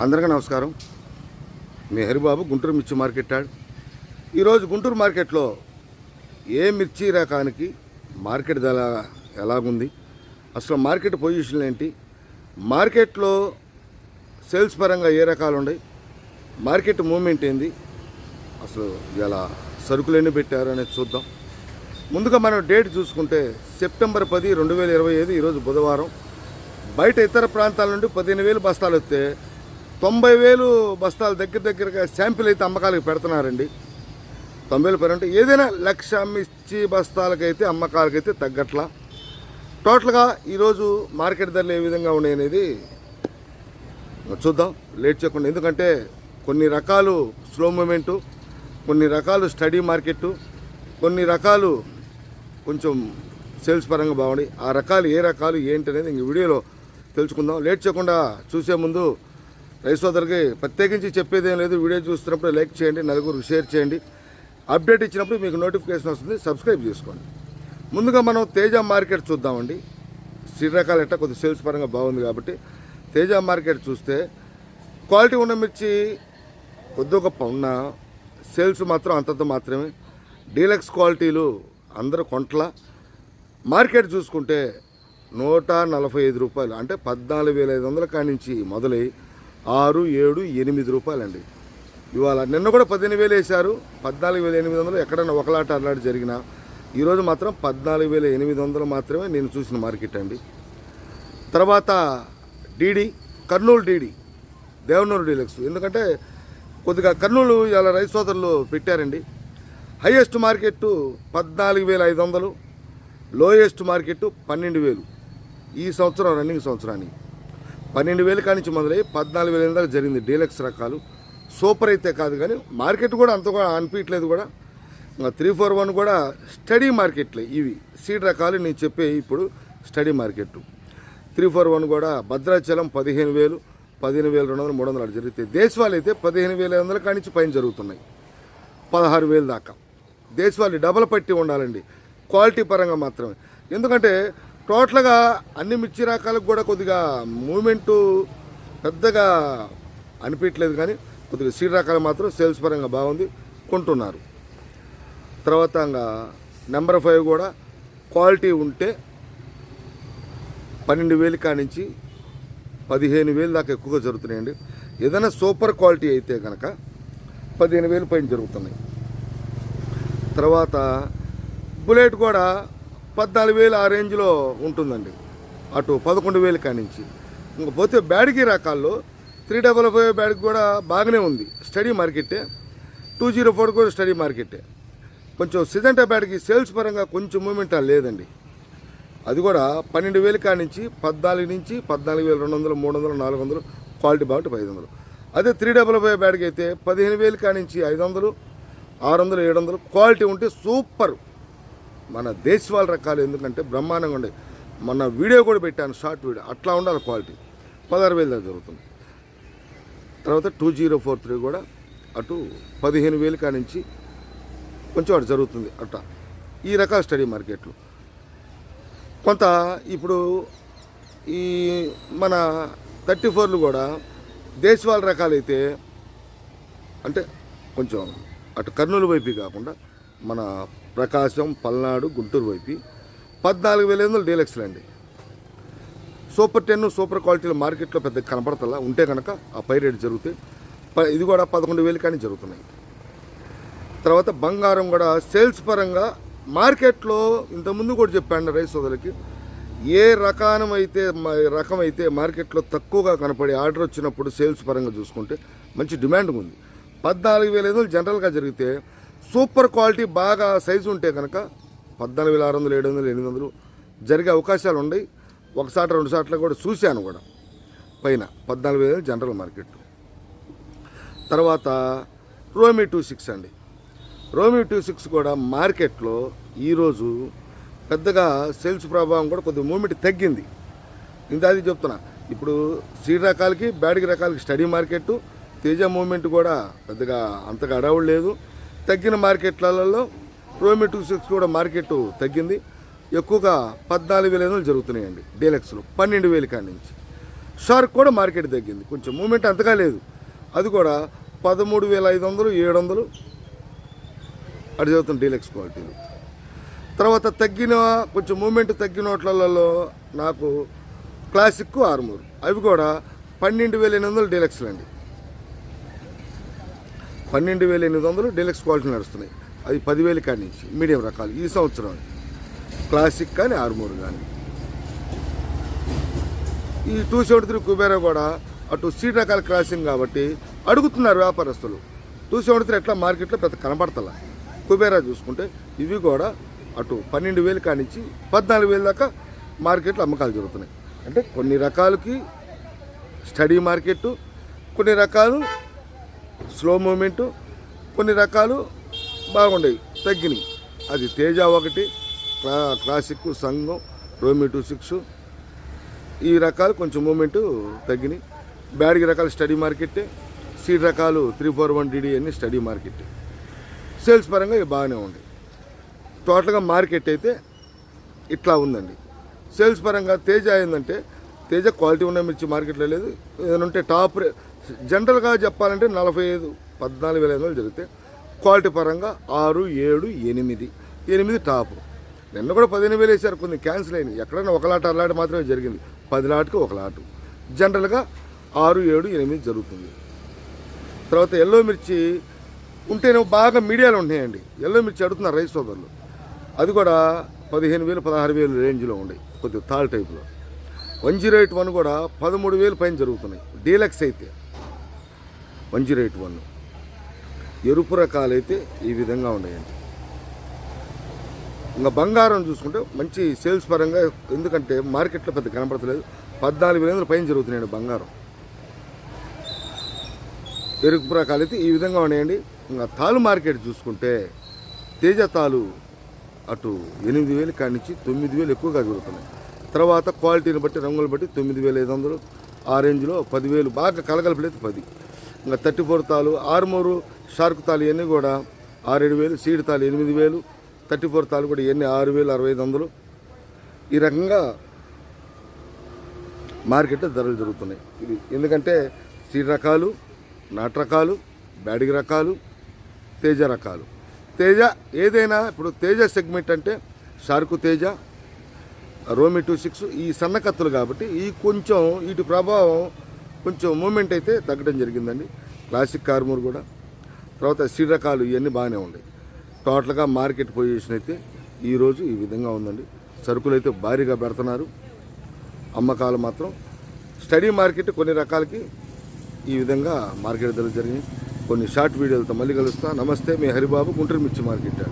అందరికీ నమస్కారం. మీ హరిబాబు గుంటూరు మిర్చి మార్కెట్ యాడ్. ఈరోజు గుంటూరు మార్కెట్లో ఏ మిర్చి రకానికి మార్కెట్ ధర ఎలాగుంది? అసలు మార్కెట్ పొజిషన్ ఏంటి? మార్కెట్లో సేల్స్ పరంగా ఏ రకాలు ఉన్నాయి మార్కెట్ మూమెంట్ ఏంది? అసలు ఇలా సరుకులు ఎన్ని పెట్టారు అనేది చూద్దాం. ముందుగా మనం డేట్ చూసుకుంటే సెప్టెంబర్ పది రెండు వేల ఇరవై ఐదు ఈరోజు బుధవారం. బయట ఇతర ప్రాంతాల నుండి పదిహేను వేలు బస్తాలు వస్తే తొంభై వేలు బస్తాలు దగ్గర దగ్గరగా శాంపిల్ అయితే అమ్మకాలకు పెడుతున్నారండి. తొంభై వేలు పర్ ఏదైనా లక్ష మిర్చి బస్తాలకైతే అమ్మకాలకైతే తగ్గట్లా. టోటల్గా ఈరోజు మార్కెట్ ధరలు ఏ విధంగా ఉన్నాయి అనేది చూద్దాం. లేట్ చేయకుండా. ఎందుకంటే కొన్ని రకాలు స్లో మూమెంటు కొన్ని రకాలు స్టడీ మార్కెట్ కొన్ని రకాలు కొంచెం సేల్స్ పరంగా బాగుంది ఆ రకాలు ఏ రకాలు ఏంటి అనేది ఇంక వీడియోలో తెలుసుకుందాం. లేట్ చేయకుండా చూసే ముందు రైతు సోదరికి ప్రత్యేకించి చెప్పేది ఏం లేదు. వీడియో చూస్తున్నప్పుడు లైక్ చేయండి నలుగురు షేర్ చేయండి. అప్డేట్ ఇచ్చినప్పుడు మీకు నోటిఫికేషన్ వస్తుంది. సబ్స్క్రైబ్ చేసుకోండి. ముందుగా మనం తేజ మార్కెట్ చూద్దామండి. సీడ్ ఎట్ట ఎట్టా కొద్ది సేల్స్ పరంగా బాగుంది కాబట్టి తేజ మార్కెట్ చూస్తే క్వాలిటీ ఉన్న మిర్చి కొద్ది గొప్ప ఉన్న సేల్స్ మాత్రం అంతంత మాత్రమే. డీలక్స్ క్వాలిటీలు అందరూ కొంటల. మార్కెట్ చూసుకుంటే నూట నలభై ఐదు రూపాయలు అంటే పద్నాలుగు వేల ఐదు వందల కానించి మొదలై ఆరు ఏడు ఎనిమిది రూపాయలండి. ఇవాళ నిన్న కూడా పదిహేను వేలు వేశారు. పద్నాలుగు వేల ఎనిమిది వందలు ఎక్కడైనా ఒకలాట అల్లాడి జరిగినా ఈరోజు మాత్రం పద్నాలుగు వేల ఎనిమిది వందలు మాత్రమే నేను చూసిన మార్కెట్ అండి. తర్వాత DD Kurnool DD Devanuru deluxe. ఎందుకంటే కొద్దిగా కర్నూలు ఇలా రైతు సోదరులు పెట్టారండి. హైయెస్ట్ మార్కెట్ పద్నాలుగు వేల ఐదు వందలు లోయెస్ట్ మార్కెట్ పన్నెండు వేలు ఈ సంవత్సరం రన్నింగ్ సంవత్సరానికి. పన్నెండు వేలు కానించి మొదలై పద్నాలుగు వేల దాకా జరిగింది డీలక్స్ రకాలు. సూపర్ అయితే కాదు కానీ మార్కెట్ కూడా అంత కూడా అనిపించలేదు కూడా. ఇంకా త్రీ ఫోర్ వన్ కూడా స్టడీ మార్కెట్లే ఇవి. సీడ్ రకాలు నేను చెప్పే ఇప్పుడు steady market three four one కూడా భద్రాచలం పదిహేను వేలు పదిహేను వేల రెండు వందలు మూడు వందలు అటు జరుగుతాయి దేశవాళీ అయితే పదిహేను వేల ఐదు వందల కానించి పైన జరుగుతున్నాయి. పదహారు వేలు దాకా. దేశవాళీ డబల్ పట్టి ఉండాలండి. క్వాలిటీ పరంగా మాత్రమే. ఎందుకంటే టోటల్గా అన్ని మిర్చి రకాలకు కూడా కొద్దిగా మూమెంటు పెద్దగా అనిపించలేదు కానీ కొద్దిగా సీడ్ రకాలు మాత్రం సేల్స్ పరంగా బాగుంది కొంటున్నారు. తర్వాత నెంబర్ ఫైవ్ కూడా క్వాలిటీ ఉంటే పన్నెండు వేలు కానించి పదిహేను వేలు దాకా ఎక్కువగా జరుగుతున్నాయండి. ఏదైనా సూపర్ క్వాలిటీ అయితే కనుక పదిహేను వేలు పైన జరుగుతున్నాయి. తర్వాత బుల్లెట్ కూడా పద్నాలుగు వేలు ఆ రేంజ్లో ఉంటుందండి. అటు పదకొండు వేలు కానించి ఇంకపోతే బ్యాడ్కి రకాల్లో త్రీ డబల్ ఫైవ్ బ్యాడ్కి కూడా బాగానే ఉంది. స్టడీ మార్కెటే. టూ జీరో ఫోర్ కూడా స్టడీ మార్కెటే. కొంచెం సిజంటా బ్యాడ్కి సేల్స్ పరంగా కొంచెం మూమెంట్ లేదండి. అది కూడా పన్నెండు వేలు కానించి పద్నాలుగు నుంచి పద్నాలుగు వేల రెండు వందలు మూడు వందలు నాలుగు వందలు క్వాలిటీ బాగుంటే ఐదు వందలు. అదే త్రీ డబల్ ఫైవ్ బ్యాడ్కి అయితే పదిహేను వేలు కానించి ఐదు వందలు ఆరు వందలు ఏడు వందలు క్వాలిటీ ఉంటే సూపర్. మన దేశవాళ రకాలు ఎందుకంటే బ్రహ్మాండంగా ఉండే. మొన్న వీడియో కూడా పెట్టాను షార్ట్ వీడియో. అట్లా ఉండాలి క్వాలిటీ. పదహారు వేలు దాకా జరుగుతుంది. తర్వాత టూ జీరో ఫోర్ త్రీ కూడా అటు పదిహేను వేలు కానించి కొంచెం అటు జరుగుతుంది అట్లా ఈ రకాల స్టడీ మార్కెట్లు. కొంత ఇప్పుడు ఈ మన థర్టీ ఫోర్లు కూడా దేశవాళ రకాలైతే అంటే కొంచెం అటు కర్నూలు వైపు కాకుండా మన ప్రకాశం పల్నాడు గుంటూరు వైపు. పద్నాలుగు వేల ఐదు వందలు డీలక్స్లు అండి. సూపర్ టెన్ సూపర్ క్వాలిటీలు మార్కెట్లో పెద్ద కనపడతలా ఉంటే కనుక ఆ పై రేటు జరుగుతాయి ప- ఇది కూడా పదకొండు వేలు కానీ జరుగుతున్నాయి. తర్వాత బంగారం కూడా సేల్స్ పరంగా మార్కెట్లో ఇంతకుముందు కూడా చెప్పాను రైస్ సోదరులకి ఏ రకానమైతే రకం అయితే మార్కెట్లో తక్కువగా కనపడి ఆర్డర్ వచ్చినప్పుడు సేల్స్ పరంగా చూసుకుంటే మంచి డిమాండ్ ఉంది. పద్నాలుగు వేల ఐదు వందలు జనరల్గా జరిగితే సూపర్ క్వాలిటీ బాగా సైజు ఉంటే కనుక పద్నాలుగు వేల ఆరు వందలు ఏడు వందలు ఎనిమిది వందలు జరిగే అవకాశాలు ఉన్నాయి. ఒకసారి రెండు సార్లు కూడా చూశాను కూడా. పైన పద్నాలుగు వేల జనరల్ మార్కెట్. తర్వాత రోమి టూ సిక్స్ అండి. రోమి టూ సిక్స్ కూడా మార్కెట్లో ఈరోజు పెద్దగా సేల్స్ ప్రభావం కూడా కొద్దిగా మూమెంట్ తగ్గింది. ఇంత అది చెప్తున్నా ఇప్పుడు సీడ్ రకాలకి బ్యాడ్కి రకాలకి స్టడీ మార్కెట్ తేజ మూమెంట్ కూడా పెద్దగా అంతగా అడవుడు లేదు. తగ్గిన మార్కెట్లలో రోమీ టూ సిక్స్ కూడా మార్కెట్ తగ్గింది. ఎక్కువగా పద్నాలుగు వేల ఐదు వందలు జరుగుతున్నాయండి డీలక్స్లో. పన్నెండు వేలు కాడి నుంచి. షార్క్ కూడా మార్కెట్ తగ్గింది. కొంచెం మూమెంట్ అంతగా లేదు. అది కూడా పదమూడు వేల ఐదు వందలు ఏడు వందలు. అటు చదువుతుంది డీలక్స్ క్వాలిటీలు. తర్వాత తగ్గిన కొంచెం మూమెంట్ తగ్గిన వాటిలలో నాకు క్లాసిక్ ఆర్మూర్. అవి కూడా పన్నెండు వేల ఎనిమిది వందలు డీలక్స్లు అండి పన్నెండు వేల ఎనిమిది వందలు డీలక్స్ క్వాలిటీ నడుస్తున్నాయి. అది పదివేల కాడి నుంచి మీడియం రకాలు. ఈ సంవత్సరం క్లాసిక్ కానీ ఆర్మూర్ కానీ. ఈ టూ సెవెంటీ త్రీ కుబేరా కూడా అటు సీట్ రకాల క్రాసింగ్ కాబట్టి అడుగుతున్నారు వ్యాపారస్తులు. టూ సెవెంటీ త్రీ ఎట్లా మార్కెట్లో పెద్ద కనబడతలా. కుబేరా చూసుకుంటే ఇవి కూడా అటు పన్నెండు వేలు కానించి పద్నాలుగు వేలు దాకా మార్కెట్లో అమ్మకాలు జరుగుతున్నాయి. అంటే కొన్ని రకాలకి స్టడీ మార్కెట్ కొన్ని రకాలు స్లో మూమెంటు కొన్ని రకాలు బాగుండేవి తగ్గినాయి. అది తేజ ఒకటి క్లా క్లాసిక్ సంఘం రోమి టూ సిక్స్. ఈ రకాలు కొంచెం మూమెంటు తగ్గినాయి. బ్యాడ్కి రకాలు స్టడీ మార్కెట్ సీడ్ రకాలు త్రీ ఫోర్ వన్ డిడి అన్ని స్టడీ మార్కెట్ సేల్స్ పరంగా ఇవి బాగానే ఉంది టోటల్గా మార్కెట్ అయితే ఇట్లా ఉందండి. సేల్స్ పరంగా తేజ ఏంటంటే తేజ క్వాలిటీ ఉన్న మిర్చి మార్కెట్లో లేదు. ఏదైనా ఉంటే టాప్ జనరల్గా చెప్పాలంటే నలభై ఐదు పద్నాలుగు వేల ఐదు వందలు జరిగితే క్వాలిటీ పరంగా ఆరు ఏడు ఎనిమిది. ఎనిమిది టాప్. నిన్న కూడా పదిహేను వేలు వేసారు కొన్ని క్యాన్సిల్ అయినాయి. ఎక్కడైనా ఒక లాట్ అరలాట మాత్రమే జరిగింది. పది లాటకి ఒక లాటు. జనరల్గా ఆరు ఏడు ఎనిమిది జరుగుతుంది. తర్వాత ఎల్లో మిర్చి ఉంటేనే బాగా మీడియాలో ఉన్నాయండి ఎల్లో మిర్చి అడుగుతున్నారు రైస్ సోదరులు. అది కూడా పదిహేను వేలు పదహారు వేలు రేంజ్లో ఉన్నాయి కొద్దిగా తాల్ టైప్లో. వన్ జీరో ఎయిట్ వన్ కూడా పదమూడు వేలు పైన జరుగుతున్నాయి. డీలక్స్ అయితే. One zero eight one. ఎరుపు రకాలు అయితే ఈ విధంగా ఉన్నాయండి. ఇంకా బంగారం చూసుకుంటే మంచి సేల్స్ పరంగా ఎందుకంటే మార్కెట్లో పెద్ద కనపడతలేదు. పద్నాలుగు వేల పైన జరుగుతున్నాయండి బంగారం. ఎరుపు రకాలు అయితే ఈ విధంగా ఉన్నాయండి. ఇంకా తాలు మార్కెట్ చూసుకుంటే తేజ తాలు అటు ఎనిమిది వేలు కాడి నుంచి తొమ్మిది వేలు ఎక్కువగా జరుగుతున్నాయి. తర్వాత క్వాలిటీని బట్టి రంగులు బట్టి తొమ్మిది వేల ఐదు వందలు. ఆ రేంజ్లో పదివేలు బాగా కలగలపలేదు పది. ఇంకా థర్టీ ఫోర్ తాలు ఆరుమూరు షార్క్ తాలు ఇవన్నీ కూడా ఆరేడు వేలు సీడ్ తాలు ఎనిమిది వేలు థర్టీ ఫోర్ తాలు కూడా ఇవన్నీ ఆరు వేలు అరవై ఐదు వందలు. ఈ రకంగా మార్కెట్లో ధరలు జరుగుతున్నాయి. ఇది ఎందుకంటే సీడ్ రకాలు నాటు రకాలు బ్యాడిగి రకాలు తేజ రకాలు. తేజ ఏదైనా ఇప్పుడు తేజ సెగ్మెంట్ అంటే షార్కు తేజ రోమి టూ సిక్స్ ఈ సన్నకత్తులు కాబట్టి ఈ కొంచెం వీటి ప్రభావం కొంచెం మూమెంట్ అయితే తగ్గడం జరిగిందండి. క్లాసిక్ కార్మూర్ కూడా. తర్వాత సీడ్ రకాలు ఇవన్నీ బాగానే ఉన్నాయి. టోటల్గా మార్కెట్ పొజిషన్ అయితే ఈరోజు ఈ విధంగా ఉందండి. సరుకులు అయితే భారీగా పెడుతున్నారు. అమ్మకాలు మాత్రం స్టడీ మార్కెట్ కొన్ని రకాలకి ఈ విధంగా మార్కెట్ ధరలు జరిగింది కొన్ని షార్ట్ వీడియోలతో మళ్ళీ కలుస్తా. నమస్తే మీ హరిబాబు గుంటూరు మిర్చి మార్కెట్.